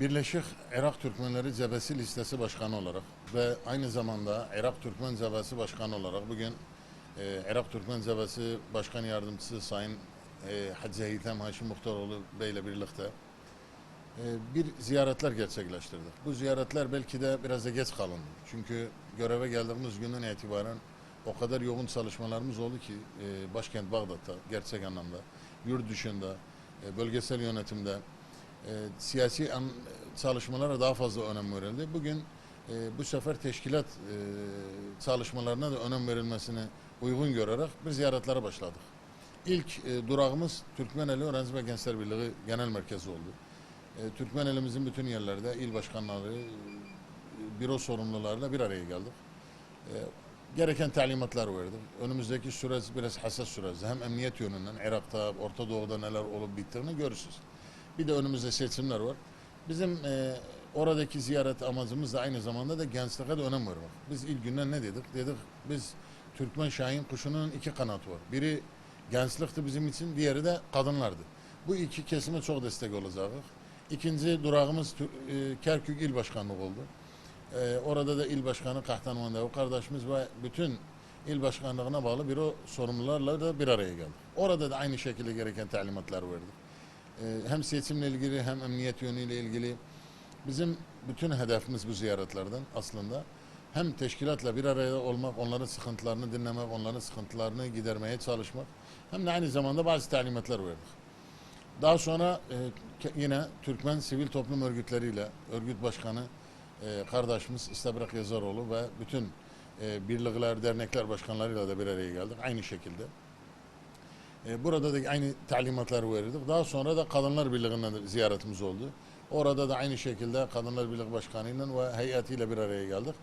Birleşik Irak Türkmenleri Cebesi Listesi Başkanı olarak ve aynı zamanda Irak Türkmen Cebesi Başkanı olarak bugün e, Irak Türkmen Cebesi Başkan Yardımcısı Sayın e, Hacı Heytem Haşim Muhtaroğlu Bey ile birlikte e, bir ziyaretler gerçekleştirdik. Bu ziyaretler belki de biraz da geç kalındı. Çünkü göreve geldiğimiz günden itibaren o kadar yoğun çalışmalarımız oldu ki e, başkent Bağdat'ta gerçek anlamda, yurt dışında, e, bölgesel yönetimde e, siyasi an, çalışmalara daha fazla önem verildi. Bugün e, bu sefer teşkilat e, çalışmalarına da önem verilmesini uygun görerek bir ziyaretlere başladık. İlk e, durağımız Türkmeneli Öğrenci ve Gençler Birliği Genel Merkezi oldu. E, Türkmenelimizin bütün yerlerde il başkanları, e, büro sorumlularıyla bir araya geldik. E, gereken talimatlar verdik. Önümüzdeki süreç biraz hassas süreç. Hem emniyet yönünden Irak'ta, Orta Doğu'da neler olup bittiğini görürsünüz. Bir de önümüzde seçimler var. Bizim e, oradaki ziyaret amacımız da aynı zamanda da gençliğe de önem vermek. Biz ilk günden ne dedik? Dedik biz Türkmen Şahin kuşunun iki kanatı var. Biri gençlikti bizim için, diğeri de kadınlardı. Bu iki kesime çok destek olacağız. İkinci durağımız e, Kerkük İl Başkanlığı oldu. E, orada da il başkanı Kahtan o kardeşimiz ve bütün il başkanlığına bağlı büro sorumlularla da bir araya geldik. Orada da aynı şekilde gereken talimatlar verdik. E, hem seçimle ilgili hem emniyet yönüyle ilgili bizim bütün hedefimiz bu ziyaretlerden aslında hem teşkilatla bir araya olmak, onların sıkıntılarını dinlemek, onların sıkıntılarını gidermeye çalışmak hem de aynı zamanda bazı talimatlar verdik. Daha sonra e, yine Türkmen sivil toplum örgütleriyle örgüt başkanı e, kardeşimiz İstabrak Yazaroğlu ve bütün e, birlikler, dernekler başkanlarıyla da bir araya geldik aynı şekilde. E, burada da aynı talimatları verirdik. Daha sonra da Kadınlar Birliği'ne de ziyaretimiz oldu. Orada da aynı şekilde Kadınlar Birliği Başkanı'yla ve heyetiyle bir araya geldik.